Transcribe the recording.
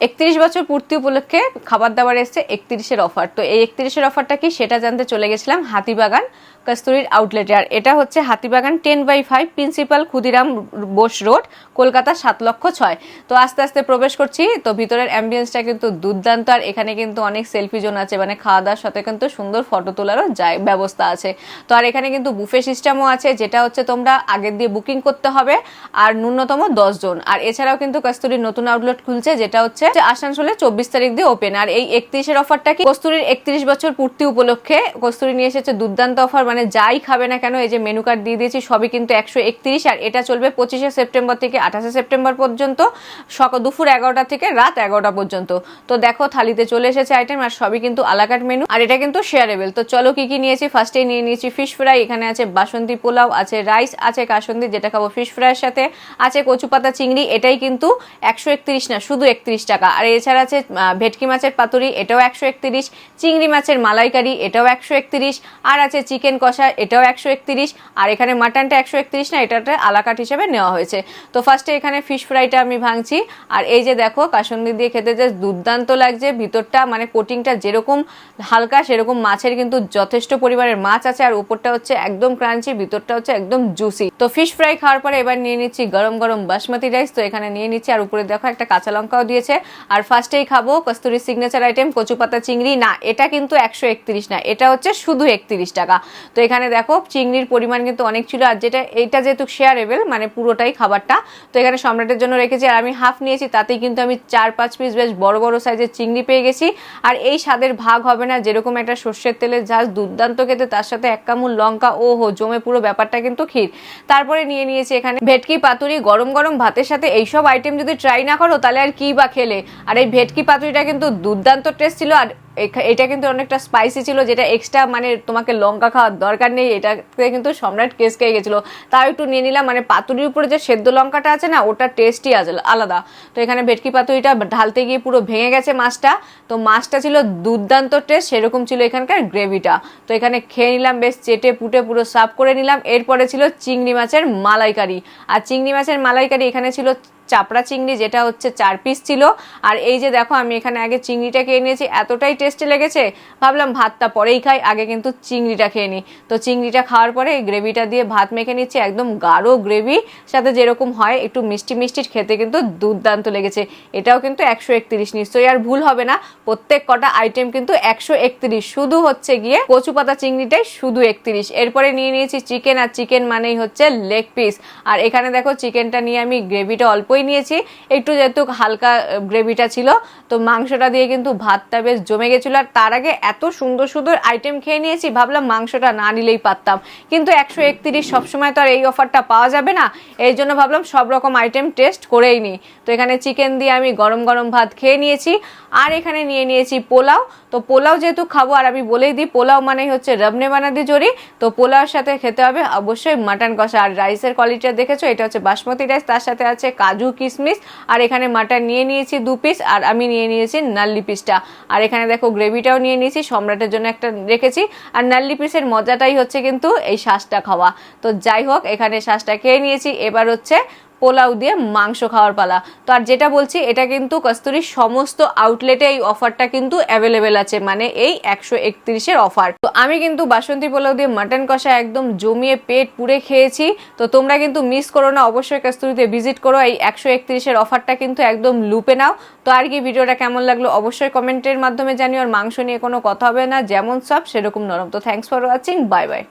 একত্রিশ বছর পূর্তি উপলক্ষে খাবার দাবার এসছে একত্রিশের অফার। তো এই একত্রিশের অফারটা কি সেটা জানতে চলে গেছিলাম হাতিবাগান কস্তুরীর আউটলেটে আর এটা হচ্ছে Hatibagan ten by five principal Khudiram Bose road Kolkata সাত লক্ষ ছয়। তো আস্তে আস্তে প্রবেশ করছি, তো ভিতরের অ্যাম্বিয়েন্সটা কিন্তু দুর্দান্ত, আর এখানে কিন্তু অনেক সেলফি জোন আছে মানে খাওয়া দাওয়ার সাথে কিন্তু সুন্দর ফটো তোলারও যায়, ব্যবস্থা আছে। তো আর এখানে কিন্তু বুফে সিস্টেমও আছে, যেটা হচ্ছে তোমরা আগের দিয়ে বুকিং করতে হবে, আর ন্যূনতম দশ জন। আর এছাড়াও কিন্তু কস্তুরীর নতুন আউটলেট খুলছে, যেটা হচ্ছে আসানসোলে চব্বিশ তারিখ দিয়ে ওপেন আর এই একত্রিশের অফারটা কি? কস্তুরীর একত্রিশ বছর পূর্তি উপলক্ষে কস্তুরী নিয়ে এসেছে দুর্দান্ত অফার মানে যাই খাবে না কেন, এই যে মেনু কার্ড দিয়ে দিয়েছি, সবই কিন্তু একশো একত্রিশ, আর এটা চলবে পঁচিশে সেপ্টেম্বর থেকে আঠাশে সেপ্টেম্বর পর্যন্ত, সক, দুপুর এগারোটা থেকে রাত এগারোটা পর্যন্ত। তো দেখো, থালিতে চলে এসেছে আইটেম আর সবই কিন্তু আলাকাট মেনু আর এটা কিন্তু শেয়ারেবল তো চলো কি কি নিয়েছি? ফার্স্টেই নিয়ে নিয়েছি ফিশ ফ্রাই এখানে আছে বাসন্তী পোলাও, আছে রাইস আছে কাসন্দি, যেটা খাব ফিশ ফ্রাইয়ের সাথে, আছে কচু পাতা চিংড়ি, এটাই কিন্তু একশো একত্রিশ না, শুধু একত্রিশ টাকা। আর এছাড়া আছে ভেটকি মাছের পাতুরি, এটাও একশো একত্রিশ, চিংড়ি মাছের মালাইকারি, এটাও একশো একত্রিশ, আর আছে চিকেন কষা, এটাও একশো একত্রিশ, আর এখানে মাটনটা একশো একত্রিশ না, এটাতে আলাকাট হিসেবে নেওয়া হয়েছে। তো ফার্স্টে এখানে ফিশ ফ্রাইটা আমি ভাঙছি, আর এই যে দেখো, কাসন্দি দিয়ে খেতে যে দুর্দান্ত লাগছে, ভিতরটা মানে কোটিংটা যেরকম হালকা, সেরকম মাছের কিন্তু যথেষ্ট পরিমাণের মাছ আছে, আর উপরটা হচ্ছে একদম ক্রাঞ্চি, ভিতরটা হচ্ছে একদম জুসি। তো ফিশ ফ্রাই খাওয়ার পরে এবার নিয়ে নিচ্ছি গরম গরম বাসমতি রাইস, তো এখানে নিয়ে নিচ্ছি, আর উপরে দেখো একটা কাঁচা লঙ্কাও দিয়েছে। আর ফার্স্টেই খাব কস্তুরি সিগনেচার আইটেম কচু পাতা চিংড়ি, না, এটা কিন্তু একশো একত্রিশ না, এটা হচ্ছে শুধু একত্রিশ টাকা। তো এখানে দেখো, চিংড়ির পরিমাণ কিন্তু অনেক ছিল, আর যেটা এটা যেহেতু শেয়ারেবেল মানে পুরোটাই খাবারটা, তো এখানে সম্রাটের জন্য রেখেছি, আর আমি হাফ নিয়েছি, তাতেই কিন্তু আমি চার পাঁচ পিস বেশ বড় বড় সাইজের চিংড়ি পেয়ে গেছি। আর এই স্বাদের ভাগ হবে না, যেরকম একটা সর্ষের তেলের ঝাঁজ দুর্দান্ত খেতে, তার সাথে এক কামুল লঙ্কা ও হো জমে পুরো ব্যাপারটা কিন্তু ক্ষীর। তারপরে নিয়ে নিয়েছি এখানে ভেটকি পাতুরি, গরম গরম ভাতের সাথে এইসব আইটেম যদি ট্রাই না করো, তাহলে আর কি বা খেলে? আর এই ভেটকি পাতুরিটা কিন্তু দুর্দান্ত টেস্ট ছিল, আর এটা কিন্তু অনেকটা স্পাইসি ছিল, যেটা এক্সট্রা মানে তোমাকে লঙ্কা খাওয়ার দরকার নেই, এটাতে কিন্তু সম্রাট কেস খেয়ে গেছিল। তাও একটু নিয়ে নিলাম মানে পাতুরির উপরে যে সেদ্ধ লঙ্কাটা আছে না, ওটা টেস্টই আছে আলাদা। তো এখানে ভেটকি পাতুরিটা ঢালতে গিয়ে পুরো ভেঙে গেছে মাছটা। তো মাছটা ছিল দুর্দান্ত টেস্ট সেরকম ছিল এখানকার গ্রেভিটা তো এখানে খেয়ে নিলাম বেশ, চেটে পুটে পুরো সাফ করে নিলাম। এরপরে ছিল চিংড়ি মাছের মালাইকারি। আর চিংড়ি মাছের মালাইকারি এখানে ছিল চাপড়া চিংড়ি যেটা হচ্ছে চার পিস ছিল। আর এই যে দেখো, আমি এখানে আগে চিংড়িটা খেয়ে নিয়েছি, এতটাই টেস্টি লেগেছে। ভাবলাম ভাতটা পরেই খাই, আগে কিন্তু চিংড়িটা খেয়ে নিই। তো চিংড়িটা খাওয়ার পরে এই গ্রেভিটা দিয়ে ভাত মেখে নিচ্ছি, একদম গাঢ় গ্রেভি সাথে যেরকম হয়, একটু মিষ্টি মিষ্টি, খেতে কিন্তু দুর্দান্ত লেগেছে। এটাও কিন্তু একশো একত্রিশ নিশ্চয়ই, আর ভুল হবে না, প্রত্যেক কটা আইটেম কিন্তু একশো একত্রিশ। শুধু হচ্ছে গিয়ে কচু পাতা চিংড়িটাই শুধু একত্রিশ। এরপরে নিয়ে নিয়েছি চিকেন আর চিকেন মানেই হচ্ছে লেগ পিস আর এখানে দেখো চিকেনটা নিয়ে আমি গ্রেভিটা অল্পই নিয়েছি। একটু যেহেতু হালকা গ্রেভিটা ছিল, তো মাংসটা দিয়ে কিন্তু ভাতটা বেশ জমে গেছিল। আর তার আগে এত সুন্দর সুন্দর আইটেম খেয়ে নিয়েছি, ভাবলাম মাংসটা না নিলেই পারতাম। কিন্তু একশো একত্রিশ সবসময় তো আর এই অফারটা পাওয়া যাবে না। এই জন্য ভাবলাম সব রকম আইটেম টেস্ট করেই নিই। তো এখানে চিকেন দিয়ে আমি গরম গরম ভাত খেয়ে নিয়েছি। আর এখানে নিয়ে নিয়েছি পোলাও। তো পোলাও যেহেতু খাব, আর আমি বলেই দিই, পোলাও মানেই হচ্ছে রবনে বানাদি জড়ি তো পোলাওর সাথে খেতে হবে অবশ্যই মাটন কষা। আর রাইসের কোয়ালিটিটা দেখেছ? এটা হচ্ছে বাসমতি রাইস তার সাথে আছে কাজু কিশমিশ আর এখানে মাটন নিয়ে নিয়েছি দু পিস আর আমি নিয়ে নিয়েছি নাল্লি পিসটা আর এখানে দেখো গ্রেভিটাও নিয়ে নিয়েছি, সম্রাটের জন্য একটা রেখেছি। আর নাল্লি পিসের মজাটাই হচ্ছে কিন্তু এই শ্বাসটা খাওয়া। তো যাই হোক, এখানে শ্বাসটা খেয়ে নিয়েছি। এবার হচ্ছে পোলাও দিয়ে মাংস খাওয়ার পালা। তো আর যেটা বলছি, এটা কিন্তু কস্তুরির সমস্ত আউটলেটে এই অফারটা কিন্তু অ্যাভেলেবেল আছে মানে এই একশো একত্রিশের অফার তো আমি কিন্তু বাসন্তী পোলাও দিয়ে মাটন কষা একদম জমিয়ে পেট পুড়ে খেয়েছি। তো তোমরা কিন্তু মিস করো না, অবশ্যই কস্তুরিতে ভিজিট করো, এই একশো একত্রিশের অফারটা কিন্তু একদম লুপে নাও। তো আর কি ভিডিওটা কেমন লাগল অবশ্যই কমেন্টের মাধ্যমে জানিও, আর মাংস নিয়ে কোনো কথা হবে না, যেমন সব সেরকম নরম। তো thanks for watching bye bye